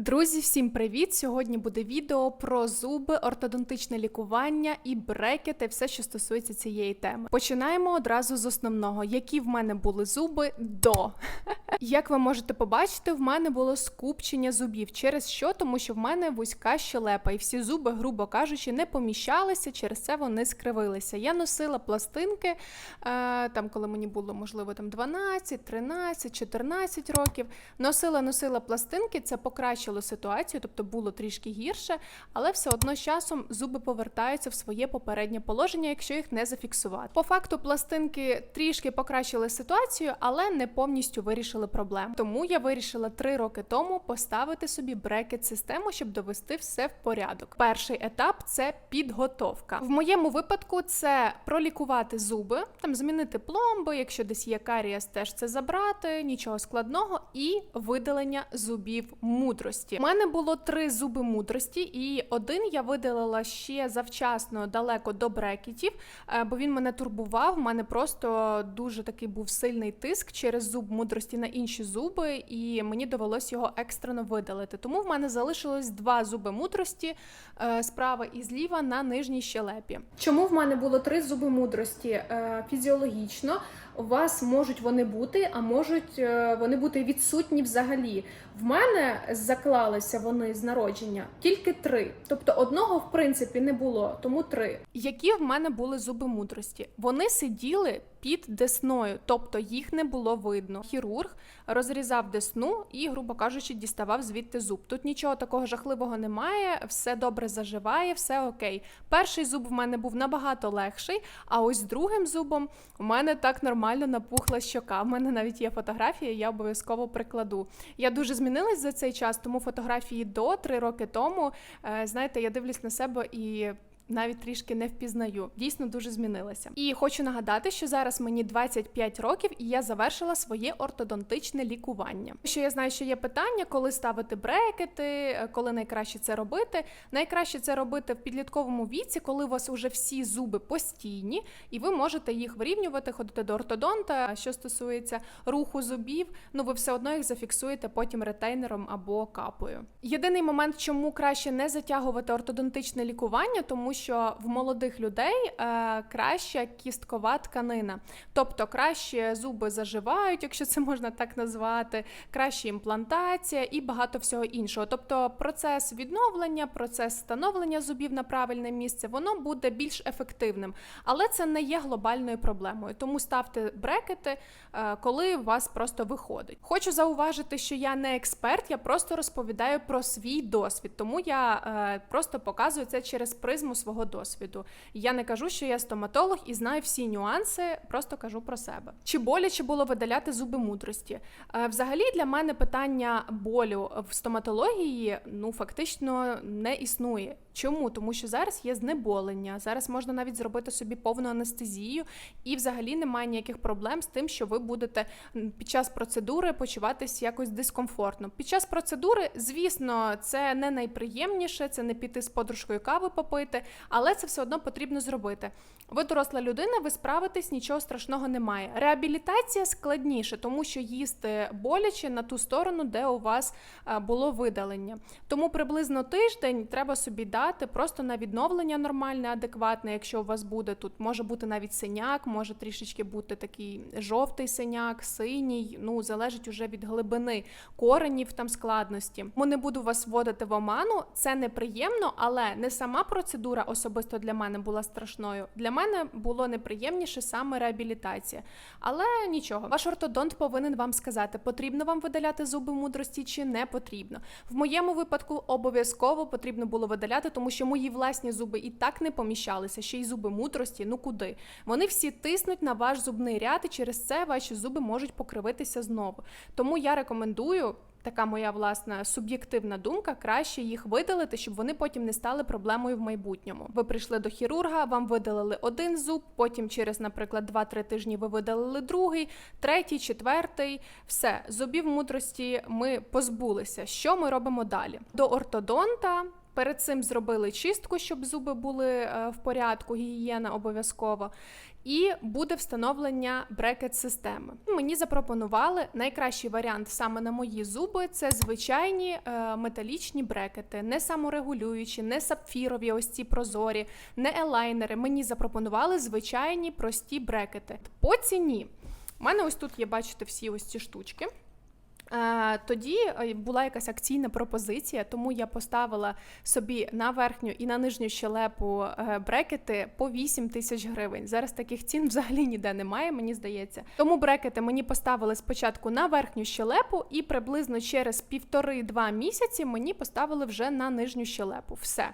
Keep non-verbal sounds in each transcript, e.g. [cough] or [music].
Друзі, всім привіт! Сьогодні буде відео про зуби, ортодонтичне лікування і брекети, все, що стосується цієї теми. Починаємо одразу з основного, які в мене були зуби до. [laughs] Як ви можете побачити, в мене було скупчення зубів. Через що? Тому що в мене вузька щелепа, і всі зуби, грубо кажучи, не поміщалися, через це вони скривилися. Я носила пластинки, е, там, коли мені було, можливо, там 12, 13, 14 років. Носила, носила пластинки, це покращило ситуацію, тобто було трішки гірше, але все одно з часом зуби повертаються в своє попереднє положення, якщо їх не зафіксувати. По факту, пластинки трішки покращили ситуацію, але не повністю вирішили проблему. Тому я вирішила три роки тому поставити собі брекет-систему, щоб довести все в порядок. Перший етап це підготовка. В моєму випадку це пролікувати зуби, там змінити пломби, якщо десь є карієс, теж це забрати, нічого складного, і видалення зубів мудрості. У мене було три зуби мудрості, і один я видалила ще завчасно далеко до брекетів, е, бо він мене турбував. У мене просто дуже такий був сильний тиск через зуб мудрості на інші зуби, і мені довелось його екстрено видалити. Тому в мене залишилось два зуби мудрості е, справа і зліва на нижній щелепі. Чому в мене було три зуби мудрості? Е, Фізіологічно у вас можуть вони бути, а можуть е, вони бути відсутні взагалі. В мене заклалися вони з народження тільки три. Тобто одного, в принципі, не було, тому три. Які в мене були зуби мудрості? Вони сиділи під десною, тобто їх не було видно. Хірург розрізав десну і, грубо кажучи, діставав звідти зуб. Тут нічого такого жахливого немає, все добре заживає, все окей. Перший зуб в мене був набагато легший, а ось другим зубом у мене так нормально напухла щока. У мене навіть є фотографія, я обов'язково прикладу. Я дуже змінилась за цей час, тому фотографії до три роки тому. е, Знаєте, я дивлюсь на себе і. Навіть трішки не впізнаю, дійсно дуже змінилася. І хочу нагадати, що зараз мені 25 років, і я завершила своє ортодонтичне лікування. Що я знаю, що є питання, коли ставити брекети, е, коли найкраще це робити. Найкраще це робити в підлітковому віці, коли у вас уже всі зуби постійні, і ви можете їх вирівнювати, ходити до ортодонта. Що стосується руху зубів, ну ви все одно їх зафіксуєте потім ретейнером або капою. Єдиний момент, чому краще не затягувати ортодонтичне лікування, тому в молодих людей е, краща кісткова тканина, тобто краще зуби заживають, якщо це можна так назвати, краще імплантація і багато всього іншого. Тобто процес відновлення, процес встановлення зубів на правильне місце, воно буде більш ефективним, але це не є глобальною проблемою. Тому ставте брекети, е, коли у вас просто виходить. Хочу зауважити, що я не експерт, я просто розповідаю про свій досвід, тому я е, просто показую це через призму свого досвіду. Я не кажу, що я стоматолог і знаю всі нюанси, просто кажу про себе. Чи боляче було видаляти зуби мудрості? Е, Взагалі для мене питання болю в стоматології ну фактично не існує. Чому? Тому що зараз є знеболення, зараз можна навіть зробити собі повну анестезію, і взагалі немає ніяких проблем з тим, що ви будете під час процедури почуватись якось дискомфортно. Під час процедури, звісно, це не найприємніше, це не піти з подружкою кави попити, але це все одно потрібно зробити. Ви доросла людина, ви справитесь, нічого страшного немає. Реабілітація складніше, тому що їсти боляче на ту сторону, де у вас е, було видалення. Тому приблизно тиждень треба собі дати просто на відновлення нормальне, адекватне. Якщо у вас буде тут, може бути навіть синяк, може трішечки бути такий жовтий синяк, синій. Ну залежить уже від глибини коренів там складності. Тому не буду вас вводити в оману. Це неприємно, але не сама процедура особисто для мене була страшною. Для мене було неприємніше саме реабілітація. Але нічого, ваш ортодонт повинен вам сказати, потрібно вам видаляти зуби мудрості чи не потрібно. В моєму випадку обов'язково потрібно було видаляти, тому що мої власні зуби і так не поміщалися, ще й зуби мудрості. Ну куди? Вони всі тиснуть на ваш зубний ряд, і через це ваші зуби можуть покривитися знову. Тому я рекомендую. Така моя власна суб'єктивна думка, краще їх видалити, щоб вони потім не стали проблемою в майбутньому. Ви прийшли до хірурга, вам видалили один зуб, потім через, наприклад, 2-3 тижні ви видалили другий, третій, четвертий. Все, зубів мудрості ми позбулися. Що ми робимо далі? До ортодонта Перед цим зробили чистку, щоб зуби були е, в порядку, гігієна обов'язково. І буде встановлення брекет-системи. Мені запропонували найкращий варіант саме на мої зуби це звичайні е, металічні брекети, не саморегулюючі, не сапфірові, ось ці прозорі, не елайнери. Мені запропонували звичайні прості брекети. По ціні. У мене ось тут є, бачите, всі ось ці штучки. Е, Тоді е, була якась акційна пропозиція, тому я поставила собі на верхню і на нижню щелепу е, брекети по 8 тисяч гривень. Зараз таких цін взагалі ніде немає, мені здається. Тому брекети мені поставили спочатку на верхню щелепу, і приблизно через півтори-два місяці мені поставили вже на нижню щелепу. Все.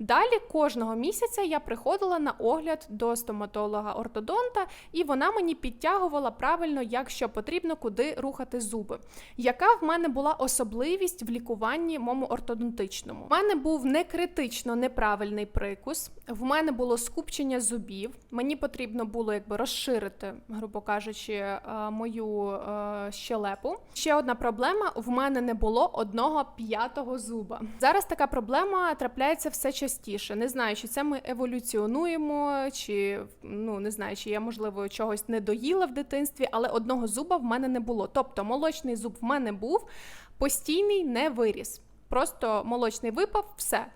Далі кожного місяця я приходила на огляд до стоматолога-ортодонта, і вона мені підтягувала правильно, як що потрібно, куди рухати зуби. Яка в мене була особливість в лікуванні моєму ортодонтичному? У мене був не критично неправильний прикус, в мене було скупчення зубів. Мені потрібно було якби розширити, грубо кажучи, е, мою е, щелепу. Ще одна проблема: в мене не було одного п'ятого зуба. Зараз така проблема трапляється все частіше. Не знаю, чи це ми еволюціонуємо, чи ну не знаю, чи я можливо чогось не доїла в дитинстві, але одного зуба в мене не було. Тобто молочний зуб в мене був постійний, не виріс. Просто молочний випав, все.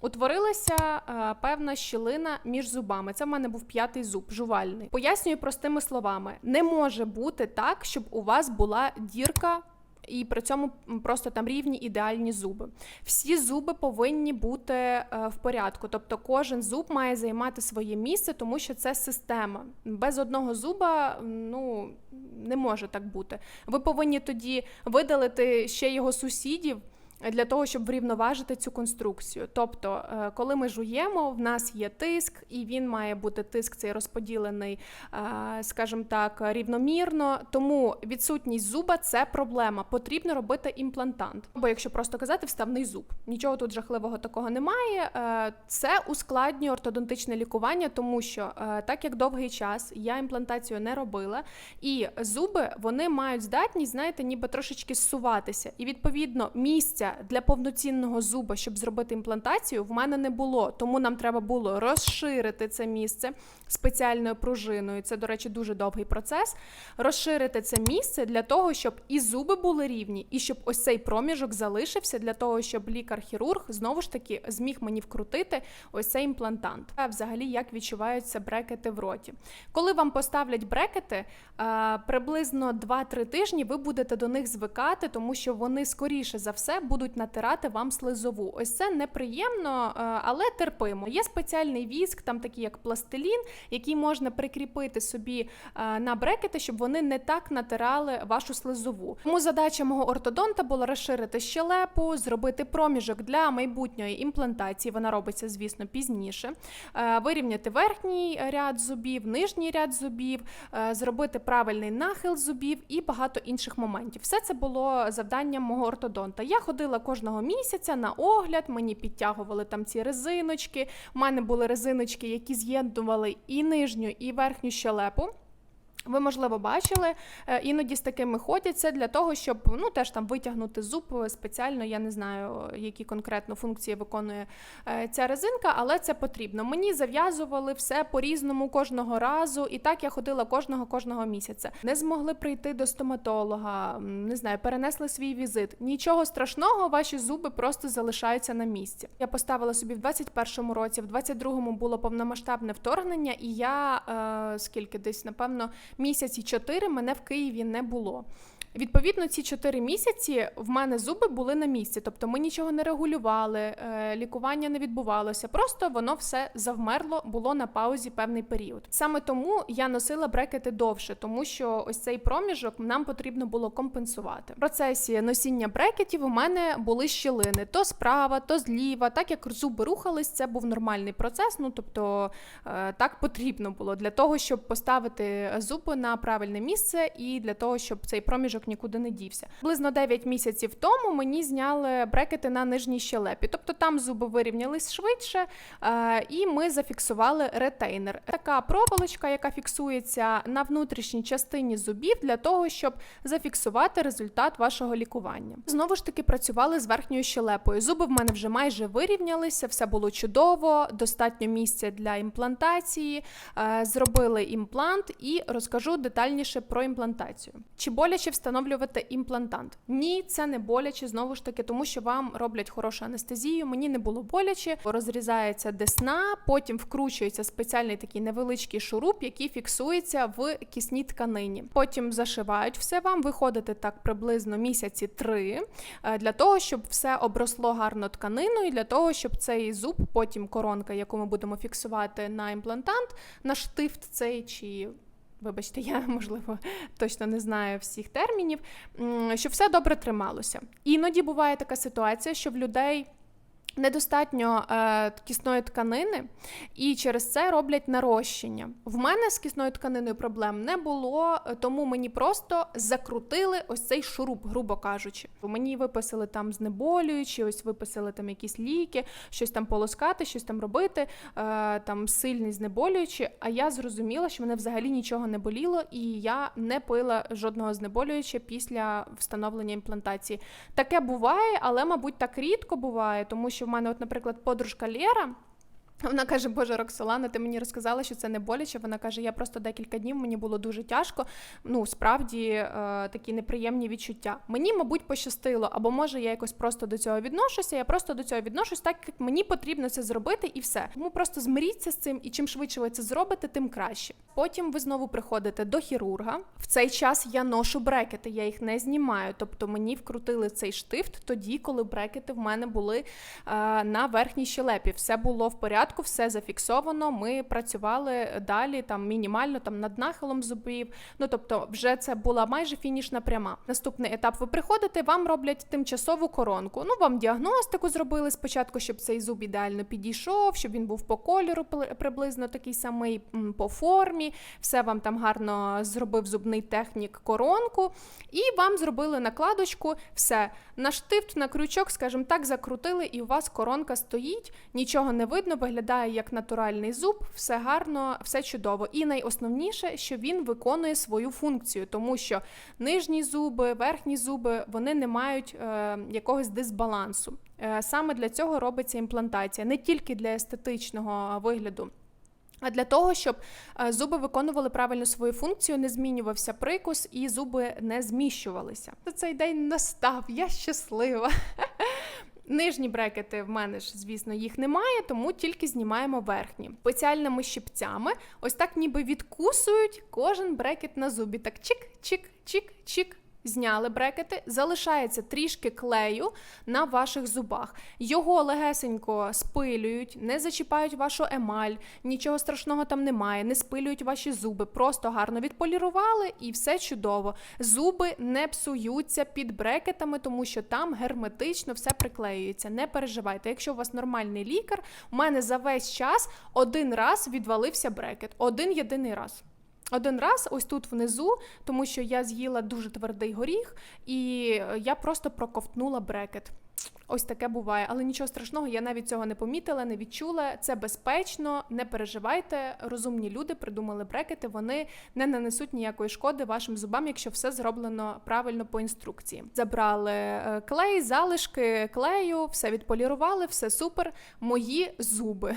Утворилася е, певна щілина між зубами. Це в мене був п'ятий зуб, жувальний. Пояснюю простими словами: не може бути так, щоб у вас була дірка. І при цьому просто там рівні ідеальні зуби. Всі зуби повинні бути е, в порядку. Тобто кожен зуб має займати своє місце, тому що це система. Без одного зуба ну не може так бути. Ви повинні тоді видалити ще його сусідів. Для того щоб врівноважити цю конструкцію. Тобто, е, коли ми жуємо, в нас є тиск, і він має бути тиск цей розподілений, е, скажімо так, рівномірно. Тому відсутність зуба це проблема. Потрібно робити імплантант. Бо якщо просто казати, вставний зуб, нічого тут жахливого такого немає. Е, це ускладнює ортодонтичне лікування, тому що так як довгий час я імплантацію не робила, і зуби вони мають здатність, знаєте, ніби трошечки зсуватися, і відповідно місця для повноцінного зуба, щоб зробити імплантацію, в мене не було. Тому нам треба було розширити це місце спеціальною пружиною. Це, до речі, дуже довгий процес. Розширити це місце для того, щоб і зуби були рівні, і щоб ось цей проміжок залишився для того, щоб лікар-хірург знову ж таки зміг мені вкрутити ось цей імплантант. А взагалі, як відчуваються брекети в роті. Коли вам поставлять брекети, приблизно 2-3 тижні ви будете до них звикати, тому що вони скоріше за все будуть натирати вам слизову. Ось це неприємно, але терпимо. Є спеціальний віск, там такий як пластилін, який можна прикріпити собі на брекети, щоб вони не так натирали вашу слизову. Тому задача мого ортодонта була розширити щелепу, зробити проміжок для майбутньої імплантації. Вона робиться, звісно, пізніше. Вирівняти верхній ряд зубів, нижній ряд зубів, зробити правильний нахил зубів і багато інших моментів. Все це було завданням мого ортодонта. Я ходила кожного місяця на огляд, мені підтягували там ці резиночки. У мене були резиночки, які з'єднували і нижню, і верхню щелепу. Ви, можливо, бачили, е, іноді з такими ходять це для того, щоб ну теж там витягнути зуб спеціально. Я не знаю, які конкретно функції виконує е, ця резинка, але це потрібно. Мені зав'язували все по-різному кожного разу, і так я ходила кожного кожного місяця. Не змогли прийти до стоматолога, не знаю, перенесли свій візит. Нічого страшного, ваші зуби просто залишаються на місці. Я поставила собі в 21-му році, в 22-му було повномасштабне вторгнення, і я е, скільки десь, напевно місяці чотири мене в Києві не було. Відповідно, ці чотири місяці в мене зуби були на місці, тобто ми нічого не регулювали, е, лікування не відбувалося. Просто воно все завмерло, було на паузі певний період. Саме тому я носила брекети довше, тому що ось цей проміжок нам потрібно було компенсувати. В процесі носіння брекетів у мене були щілини то справа, то зліва. Так як зуби рухались, це був нормальний процес. Ну тобто е, так потрібно було для того, щоб поставити зуби на правильне місце, і для того, щоб цей проміжок залишок нікуди не дівся. Приблизно 9 місяців тому мені зняли брекети на нижній щелепі, тобто там зуби вирівнялись швидше, е, і ми зафіксували ретейнер. Така проволочка, яка фіксується на внутрішній частині зубів для того, щоб зафіксувати результат вашого лікування. Знову ж таки працювали з верхньою щелепою. Зуби в мене вже майже вирівнялися, все було чудово, достатньо місця для імплантації. Е, Зробили імплант і розкажу детальніше про імплантацію. Чи боляче встановлювати імплантант? Ні, це не боляче знову ж таки, тому що вам роблять хорошу анестезію. Мені не було боляче, розрізається десна, потім вкручується спеціальний такий невеличкий шуруп, який фіксується в кисній тканині. Потім зашивають все вам. Виходите так приблизно місяці три е, для того, щоб все обросло гарно тканиною, для того, щоб цей зуб, потім коронка, яку ми будемо фіксувати на імплантант, на штифт цей чи. Вибачте, я [laughs] можливо точно не знаю всіх термінів, що все добре трималося. Іноді буває така ситуація, що в людей недостатньо е, кисної тканини, і через це роблять нарощення. В мене з кисною тканиною проблем не було, е, тому мені просто закрутили ось цей шуруп, грубо кажучи. Мені виписали там знеболюючі, ось виписали там якісь ліки, щось там полоскати, щось там робити, е, там сильний знеболюючий. А я зрозуміла, що мене взагалі нічого не боліло, і я не пила жодного знеболююча після встановлення імплантації. Таке буває, але, мабуть, так рідко буває, тому що в мене, от, наприклад, подружка Лєра. Вона каже, Боже, Роксолана, ти мені розказала, що це не боляче. Вона каже, я просто декілька днів мені було дуже тяжко. Ну, справді е, такі неприємні відчуття. Мені, мабуть, пощастило, або може я якось просто до цього відношуся. Я просто до цього відношусь, так як мені потрібно це зробити, і все. Тому просто змиріться з цим, і чим швидше ви це зробите, тим краще. Потім ви знову приходите до хірурга. В цей час я ношу брекети, я їх не знімаю. Тобто мені вкрутили цей штифт тоді, коли брекети в мене були е, на верхній щелепі. Все було в порядку все зафіксовано. Ми працювали далі, там мінімально там над нахилом зубів. Ну тобто, вже це була майже фінішна пряма. Наступний етап: ви приходите, вам роблять тимчасову коронку. Ну вам діагностику зробили спочатку, щоб цей зуб ідеально підійшов, щоб він був по кольору приблизно такий самий по формі. Все вам там гарно зробив зубний технік коронку, і вам зробили накладочку. Все на штифт, на крючок, скажімо так, закрутили, і у вас коронка стоїть, нічого не видно, виглядає як натуральний зуб, все гарно, все чудово. І найосновніше, що він виконує свою функцію, тому що нижні зуби, верхні зуби вони не мають е, якогось дисбалансу. Е, саме для цього робиться імплантація, не тільки для естетичного вигляду. А для того, щоб е, зуби виконували правильно свою функцію, не змінювався прикус і зуби не зміщувалися. Цей день настав, я щаслива. Нижні брекети в мене ж, звісно, їх немає, тому тільки знімаємо верхні. Спеціальними щипцями ось так ніби відкусують кожен брекет на зубі. Так чик-чик-чик-чик. Зняли брекети, залишається трішки клею на ваших зубах. Його легесенько спилюють, не зачіпають вашу емаль, нічого страшного там немає, не спилюють ваші зуби, просто гарно відполірували і все чудово. Зуби не псуються під брекетами, тому що там герметично все приклеюється. Не переживайте. Якщо у вас нормальний лікар, у мене за весь час один раз відвалився брекет. Один єдиний раз. Один раз, ось тут внизу, тому що я з'їла дуже твердий горіх, і я просто проковтнула брекет. Ось таке буває, але нічого страшного, я навіть цього не помітила, не відчула. Це безпечно, не переживайте. Розумні люди придумали брекети, вони не нанесуть ніякої шкоди вашим зубам, якщо все зроблено правильно по інструкції. Забрали е, клей, залишки клею, все відполірували, все супер. Мої зуби.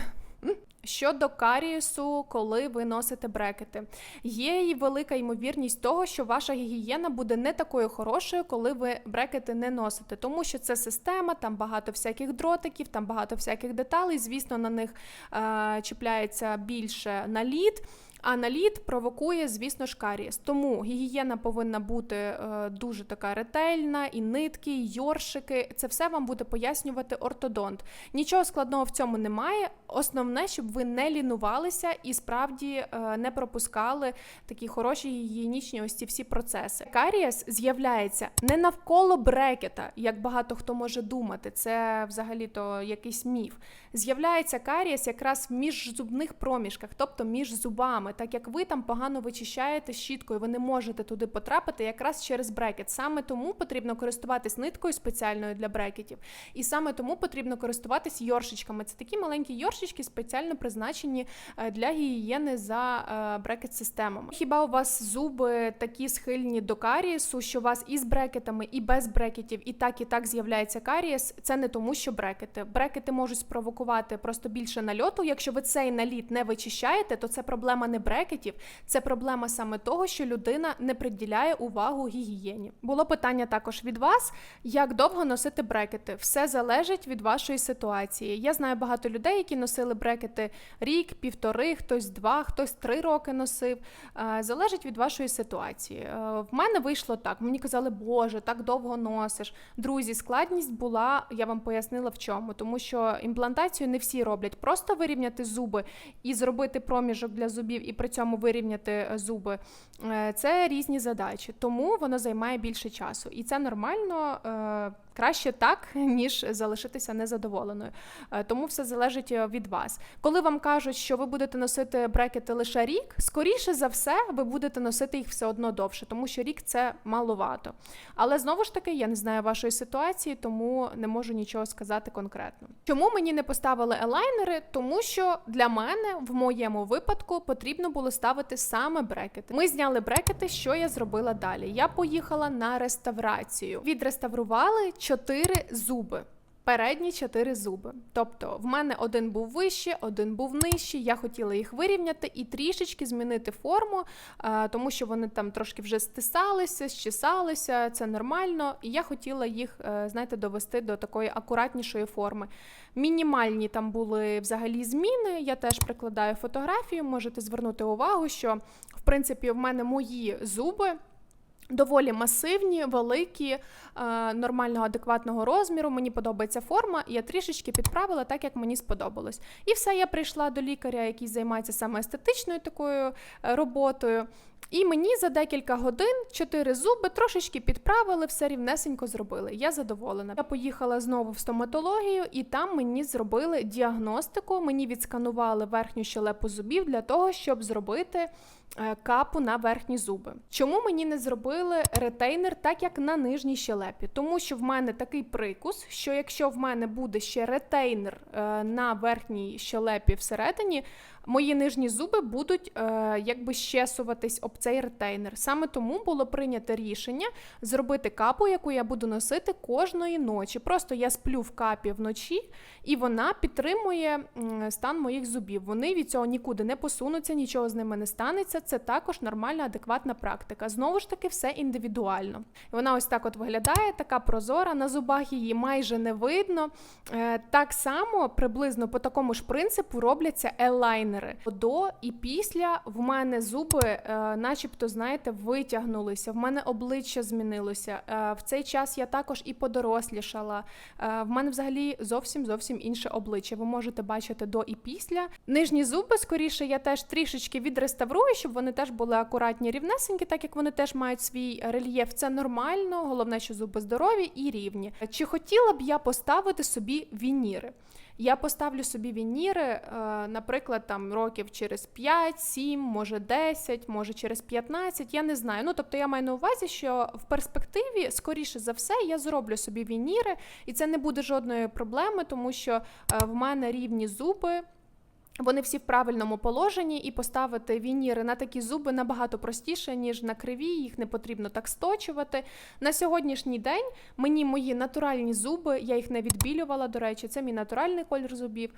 Щодо карієсу, коли ви носите брекети, є і велика ймовірність того, що ваша гігієна буде не такою хорошою, коли ви брекети не носите, тому що це система, там багато всяких дротиків, там багато всяких деталей. Звісно, на них е, чіпляється більше наліт. А наліт провокує, звісно ж, карієс. Тому гігієна повинна бути е, дуже така ретельна, і нитки, і йоршики. Це все вам буде пояснювати ортодонт. Нічого складного в цьому немає. Основне, щоб ви не лінувалися і справді е, не пропускали такі хороші гігієнічні ось ці всі процеси. Карієс з'являється не навколо брекета, як багато хто може думати. Це взагалі-то якийсь міф. З'являється карієс якраз в міжзубних проміжках, тобто між зубами так як ви там погано вичищаєте щіткою, ви не можете туди потрапити якраз через брекет. Саме тому потрібно користуватись ниткою спеціальною для брекетів, і саме тому потрібно користуватись йоршичками. Це такі маленькі йоршички, спеціально призначені е, для гігієни за е, брекет-системами. Хіба у вас зуби такі схильні до карієсу, що у вас і з брекетами, і без брекетів, і так і так з'являється карієс? Це не тому, що брекети. Брекети можуть спровокувати просто більше нальоту. Якщо ви цей наліт не вичищаєте, то це проблема не брекетів, це проблема саме того, що людина не приділяє увагу гігієні. Було питання також від вас, як довго носити брекети. Все залежить від вашої ситуації. Я знаю багато людей, які носили брекети рік, півтори, хтось два, хтось три роки носив. Е, Залежить від вашої ситуації. Е, В мене вийшло так. Мені казали, Боже, так довго носиш. Друзі, складність була, я вам пояснила в чому, тому що імплантацію не всі роблять. Просто вирівняти зуби і зробити проміжок для зубів, і при цьому вирівняти е, зуби. Е, Це різні задачі, тому воно займає більше часу. І це нормально. Краще так, ніж залишитися незадоволеною. Е, Тому все залежить е, від вас. Коли вам кажуть, що ви будете носити брекети лише рік, скоріше за все, ви будете носити їх все одно довше, тому що рік це маловато. Але знову ж таки, я не знаю вашої ситуації, тому не можу нічого сказати конкретно. Чому мені не поставили елайнери? Тому що для мене в моєму випадку потрібно було ставити саме брекети. Ми зняли брекети. Що я зробила далі? Я поїхала на реставрацію. Відреставрували чотири зуби. Передні чотири зуби. Тобто в мене один був вищий, один був нижчий. Я хотіла їх вирівняти і трішечки змінити форму, тому що вони там трошки вже стисалися, щесалися, це нормально. І я хотіла їх, е, знаєте, довести до такої акуратнішої форми. Мінімальні там були взагалі зміни. Я теж прикладаю фотографію. Можете звернути увагу, що в принципі в мене мої зуби. Доволі масивні, великі, е, нормального адекватного розміру. Мені подобається форма, і я трішечки підправила так, як мені сподобалось. І все, я прийшла до лікаря, який займається саме естетичною такою е, роботою. І мені за декілька годин чотири зуби трошечки підправили, все рівнесенько зробили. Я задоволена. Я поїхала знову в стоматологію, і там мені зробили діагностику. Мені відсканували верхню щелепу зубів для того, щоб зробити е, капу на верхні зуби. Чому мені не зробили ретейнер так, як на нижній щелепі? Тому що в мене такий прикус, що якщо в мене буде ще ретейнер е, на верхній щелепі всередині, мої нижні зуби будуть е, якби щесуватись об цей ретейнер. Саме тому було прийнято рішення зробити капу, яку я буду носити кожної ночі. Просто я сплю в капі вночі, і вона підтримує стан моїх зубів. Вони від цього нікуди не посунуться, нічого з ними не станеться. Це також нормальна, адекватна практика. Знову ж таки, все індивідуально. Вона ось так от виглядає, така прозора. На зубах її майже не видно. Е, Так само приблизно по такому ж принципу робляться елайнери. До і після в мене зуби, е, начебто, знаєте, витягнулися. В мене обличчя змінилося. Е, В цей час я також і подорослішала. Е, В мене взагалі зовсім зовсім інше обличчя. Ви можете бачити до і після. Нижні зуби, скоріше, я теж трішечки відреставрую, щоб вони теж були акуратні, рівнесенькі, так як вони теж мають свій рельєф. Це нормально. Головне, що зуби здорові і рівні. Чи хотіла б я поставити собі вініри? Я поставлю собі вініри, е, наприклад, там років через 5, 7, може 10, може через 15, я не знаю. Ну тобто я маю на увазі, що в перспективі, скоріше за все, я зроблю собі вініри, і це не буде жодної проблеми, тому що е, в мене рівні зуби. Вони всі в правильному положенні, і поставити вініри на такі зуби набагато простіше, ніж на криві, їх не потрібно так сточувати. На сьогоднішній день мені мої натуральні зуби, я їх не відбілювала, до речі, це мій натуральний колір зубів.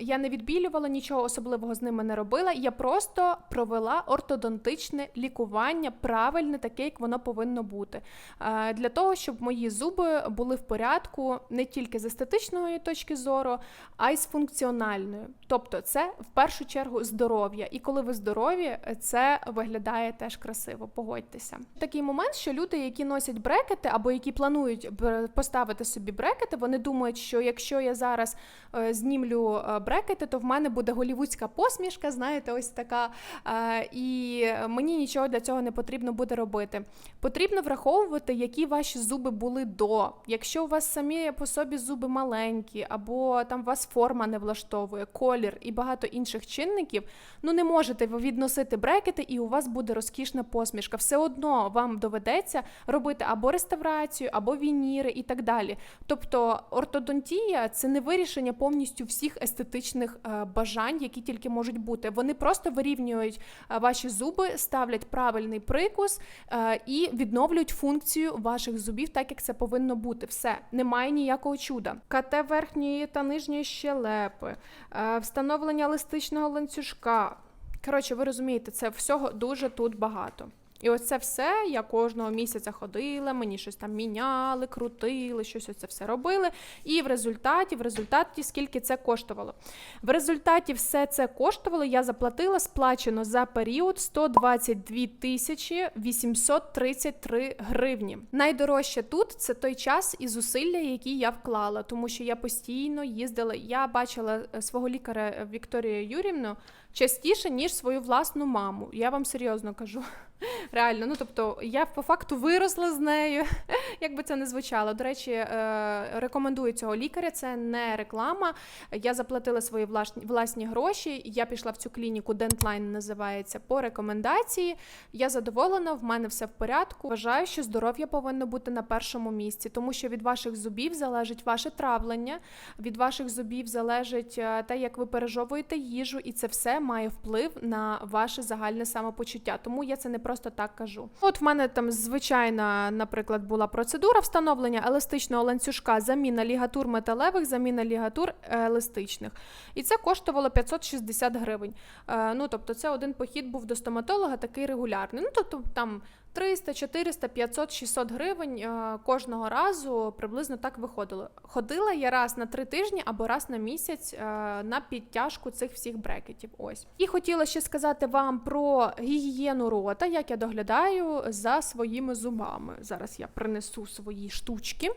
Я не відбілювала, нічого особливого з ними не робила. Я просто провела ортодонтичне лікування, правильне, таке, як воно повинно бути. Е, Для того, щоб мої зуби були в порядку не тільки з естетичної точки зору, а й з функціональної. Тобто, це в першу чергу здоров'я. І коли ви здорові, це виглядає теж красиво. Погодьтеся. Такий момент, що люди, які носять брекети або які планують поставити собі брекети, вони думають, що якщо я зараз е, знімлю е, брекети, то в мене буде голівудська посмішка, знаєте, ось така. Е, і мені нічого для цього не потрібно буде робити. Потрібно враховувати, які ваші зуби були до. Якщо у вас самі по собі зуби маленькі, або там вас форма не влаштовує, колір колір і багато інших чинників, ну не можете ви відносити брекети, і у вас буде розкішна посмішка. Все одно вам доведеться робити або реставрацію, або вініри і так далі. Тобто ортодонтія це не вирішення повністю всіх естетичних е, бажань, які тільки можуть бути. Вони просто вирівнюють е, ваші зуби, ставлять правильний прикус е, і відновлюють функцію ваших зубів, так як це повинно бути. Все, немає ніякого чуда. КТ верхньої та нижньої щелепи, встановлення еластичного ланцюжка. Коротше, ви розумієте, це всього дуже тут багато. І ось це все я кожного місяця ходила, мені щось там міняли, крутили, щось оце все робили. І в результаті, в результаті, скільки це коштувало. В результаті все це коштувало, я заплатила сплачено за період 122 тисячі 833 гривні. Найдорожче тут це той час і зусилля, які я вклала, тому що я постійно їздила. Я бачила е, свого лікаря е, Вікторію Юрівну частіше, ніж свою власну маму. Я вам серйозно кажу. [laughs] Реально, ну тобто я по факту виросла з нею, [laughs] як би це не звучало. До речі, е, рекомендую цього лікаря. Це не реклама. Я заплатила свої власні, власні гроші. Я пішла в цю клініку Dentline називається по рекомендації. Я задоволена, в мене все в порядку. Вважаю, що здоров'я повинно бути на першому місці, тому що від ваших зубів залежить ваше травлення, від ваших зубів залежить е, те, як ви пережовуєте їжу, і це все має вплив на ваше загальне самопочуття. Тому я це не просто так кажу. От в мене там звичайна, наприклад, була процедура встановлення еластичного ланцюжка, заміна лігатур металевих, заміна лігатур еластичних. І це коштувало 560 гривень. Е, ну тобто, це один похід був до стоматолога, такий регулярний. Ну тобто там. 300, 400, 500, 600 гривень е, кожного разу приблизно так виходило. Ходила я раз на три тижні або раз на місяць е, на підтяжку цих всіх брекетів. Ось і хотіла ще сказати вам про гігієну рота, як я доглядаю за своїми зубами. Зараз я принесу свої штучки.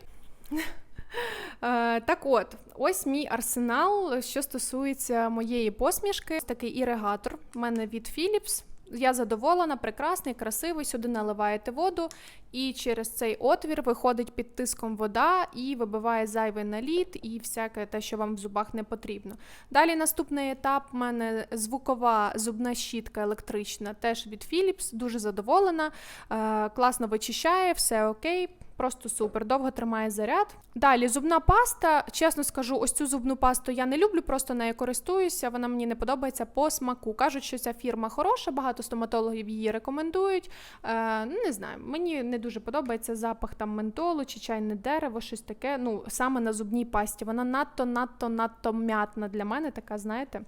Е, Так от, ось мій арсенал, що стосується моєї посмішки. Такий іригатор у мене від Philips. Я задоволена, прекрасний, красивий. Сюди наливаєте воду, і через цей отвір виходить під тиском вода і вибиває зайвий наліт і всяке те, що вам в зубах не потрібно. Далі наступний етап у мене звукова зубна щітка електрична, теж від Philips, дуже задоволена, е, класно вичищає, все окей. Просто супер, довго тримає заряд. Далі зубна паста. Чесно скажу, ось цю зубну пасту я не люблю, просто нею користуюся. Вона мені не подобається по смаку. Кажуть, що ця фірма хороша, багато стоматологів її рекомендують. Е, Не знаю, мені не дуже подобається запах там ментолу чи чайне дерево, щось таке. Ну, саме на зубній пасті. Вона надто, надто, надто м'ятна для мене, така, знаєте.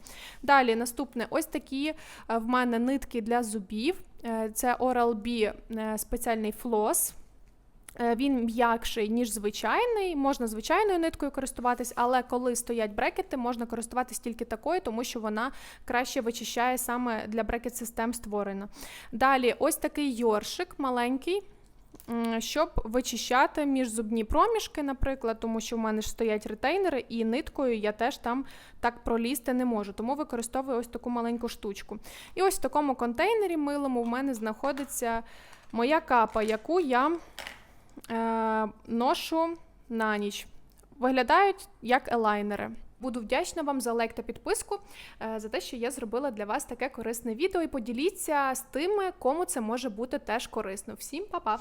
Далі наступне ось такі е, в мене нитки для зубів. Е, Це Oral-B е, спеціальний флос. Е, Він м'якший, ніж звичайний, можна звичайною ниткою користуватись, але коли стоять брекети, можна користуватись тільки такою, тому що вона краще вичищає саме для брекет-систем створена. Далі, ось такий йоршик маленький. Щоб вичищати міжзубні проміжки, наприклад, тому що в мене ж стоять ретейнери, і ниткою я теж там так пролізти не можу. Тому використовую ось таку маленьку штучку. І ось в такому контейнері милому в мене знаходиться моя капа, яку я ношу на ніч. Виглядають як елайнери. Буду вдячна вам за лайк та підписку, е, за те, що я зробила для вас таке корисне відео. І поділіться з тими, кому це може бути теж корисно. Всім па-па!